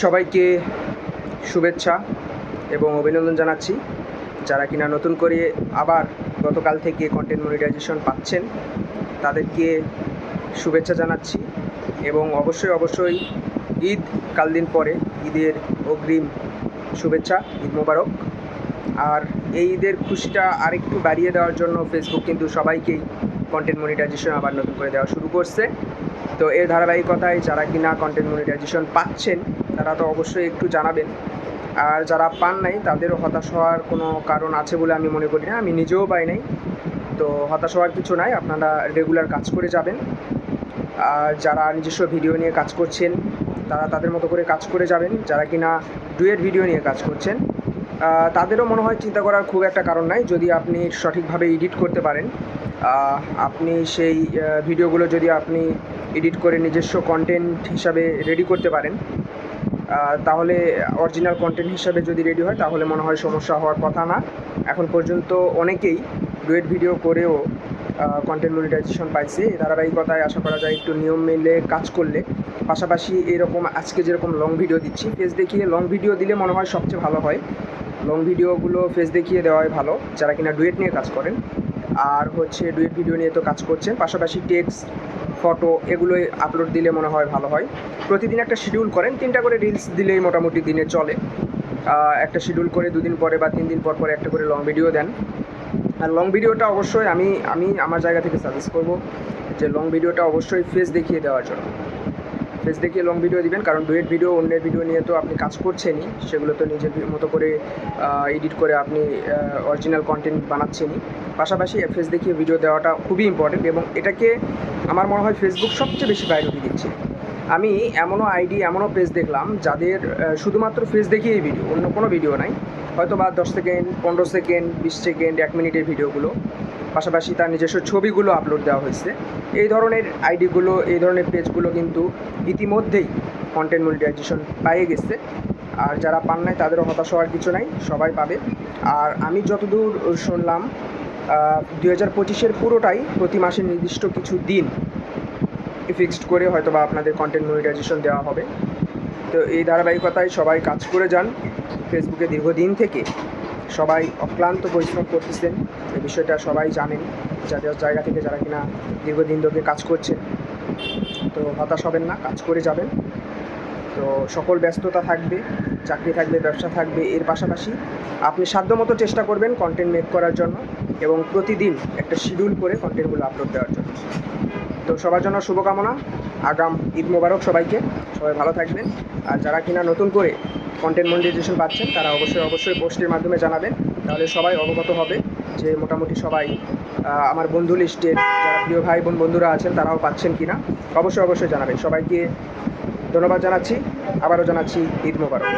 সবাইকে শুভেচ্ছা এবং অভিনন্দন জানাচ্ছি। যারা কিনা নতুন করে আবার গতকাল থেকে কন্টেন্ট মনিটাইজেশন পাচ্ছেন, তাদেরকে শুভেচ্ছা জানাচ্ছি এবং অবশ্যই অবশ্যই ঈদ কাল দিন পরে ঈদের অগ্রিম শুভেচ্ছা, ঈদ মোবারক। আর এই ঈদের খুশিটা আরেকটু বাড়িয়ে দেওয়ার জন্য ফেসবুক কিন্তু সবাইকেই কন্টেন্ট মনিটাইজেশন আবার নতুন করে দেওয়া শুরু করছে। তো এর ধারাবাহিকতায় যারা কিনা কন্টেন্ট মনিটাইজেশন পাচ্ছেন তারা তো অবশ্যই একটু জানাবেন। আর যারা পান নাই, তাদেরও হতাশ হওয়ার কোনো কারণ আছে বলে আমি মনে করি না। আমি নিজেও পাই নাই। তো হতাশ হওয়ার কিছু নাই, আপনারা রেগুলার কাজ করে যাবেন। আর যারা নিজস্ব ভিডিও নিয়ে কাজ করছেন, তারা তাদের মতো করে কাজ করে যাবেন। যারা কিনা ডুয়েট ভিডিও নিয়ে কাজ করছেন তাদেরও মনে হয় চিন্তা করার খুব একটা কারণ নাই। যদি আপনি সঠিকভাবে এডিট করতে পারেন আপনি সেই ভিডিওগুলো যদি আপনি এডিট করে নিজস্ব কন্টেন্ট হিসাবে রেডি করতে পারেন তাহলে অরিজিনাল কন্টেন্ট হিসাবে যদি রেডি হয়, তাহলে মনে হয় সমস্যা হওয়ার কথা না। এখন পর্যন্ত অনেকেই ডুয়েট ভিডিও করেও কন্টেন্ট মনিটাইজেশন পাইছে। এই ধারাবাহিকতায় আশা করা যায় একটু নিয়ম মেলে কাজ করলে। পাশাপাশি এরকম আজকে যেরকম লং ভিডিও দিচ্ছি ফেস দেখিয়ে লং ভিডিও দিলে মনে হয় সবচেয়ে ভালো হয়। লং ভিডিওগুলো ফেস দেখিয়ে দেওয়াই ভালো, যারা কিনা ডুয়েট নিয়ে কাজ করেন। আর হচ্ছে ডুয়েট ভিডিও নিয়ে তো কাজ করছেন। পাশাপাশি টেক্সট ফটো এগুলোই আপলোড দিলে মনে হয় ভালো হয়। প্রতিদিন একটা শিডিউল করেন, তিনটা করে রিলস দিলেই মোটামুটি দিনে চলে। একটা শিডিউল করে দুদিন পরে বা তিন দিন পর পরে একটা করে লং ভিডিও দেন। আর লং ভিডিওটা অবশ্যই আমি আমি আমার জায়গা থেকে সাজেস্ট করব যে লং ভিডিওটা অবশ্যই ফেস দেখিয়ে দেওয়ার জন্য। ফেস দেখিয়ে লং ভিডিও দিবেন, কারণ ডুয়েট ভিডিও অন্যের ভিডিও নিয়ে তো আপনি কাজ করছেনই, সেগুলো তো নিজের মতো করে এডিট করে আপনি অরিজিনাল কন্টেন্ট বানাচ্ছেনই। পাশাপাশি ফেস দেখিয়ে ভিডিও দেওয়াটা খুবই ইম্পর্টেন্ট এবং এটাকে আমার মনে হয় ফেসবুক সবচেয়ে বেশি প্রায়োরিটি দিচ্ছে। আমি এমনও আইডি এমনও পেজ দেখলাম যাদের শুধুমাত্র ফেস দেখিয়েই ভিডিও অন্য কোনো ভিডিও নাই। হয়তো বা দশ সেকেন্ড পনেরো সেকেন্ড বিশ সেকেন্ড এক মিনিটের ভিডিওগুলো পাশাপাশি তার নিজস্ব ছবিগুলো আপলোড দেওয়া হয়েছে। এই ধরনের আইডিগুলো, এই ধরনের পেজগুলো কিন্তু ইতিমধ্যেই কন্টেন্ট মনিটাইজেশন পাইয়ে গেছে। আর যারা পান নাই, তাদেরও হতাশ হওয়ার কিছু নাই, সবাই পাবে। আর আমি যতদূর শুনলাম দুই হাজার পঁচিশের পুরোটাই প্রতি মাসে নির্দিষ্ট কিছু দিন ফিক্সড করে হয়তো বা আপনাদের কন্টেন্ট মনিটাইজেশন দেওয়া হবে। তো এই ধারাবাহিকতায় সবাই কাজ করে যান। ফেসবুকে দীর্ঘদিন থেকে সবাই অক্লান্ত পরিশ্রম করতেছেন। এই বিষয়টা সবাই জানেন, যাদের জায়গা থেকে যারা কিনা দীর্ঘদিন ধরে কাজ করছে তো হতাশ হবেন না, কাজ করে যাবেন। তো সকল ব্যস্ততা থাকবে, চাকরি থাকবে, ব্যবসা থাকবে, এর পাশাপাশি আপনি সাধ্যমতো চেষ্টা করবেন কন্টেন্ট মেক করার জন্য এবং প্রতিদিন একটা শিডিউল করে কন্টেন্টগুলো আপলোড দেওয়ার জন্য। তো সবার জন্য শুভকামনা, আগাম ঈদ মোবারক সবাইকে। সবাই ভালো থাকবেন। আর যারা কিনা নতুন করে কন্টেন্ট মনিটাইজেশন পাচ্ছেন, তারা অবশ্যই অবশ্যই পোস্টের মাধ্যমে জানাবেন। তাহলে সবাই অবগত হবে যে মোটামুটি সবাই আমার বন্ধু লিস্টের যারা প্রিয় ভাই বোন বন্ধুরা আছেন, তারাও পাচ্ছেন কি না অবশ্যই অবশ্যই জানাবেন। সবাইকে ধন্যবাদ জানাচ্ছি। আবারও জানাচ্ছি ঈদ মোবারক।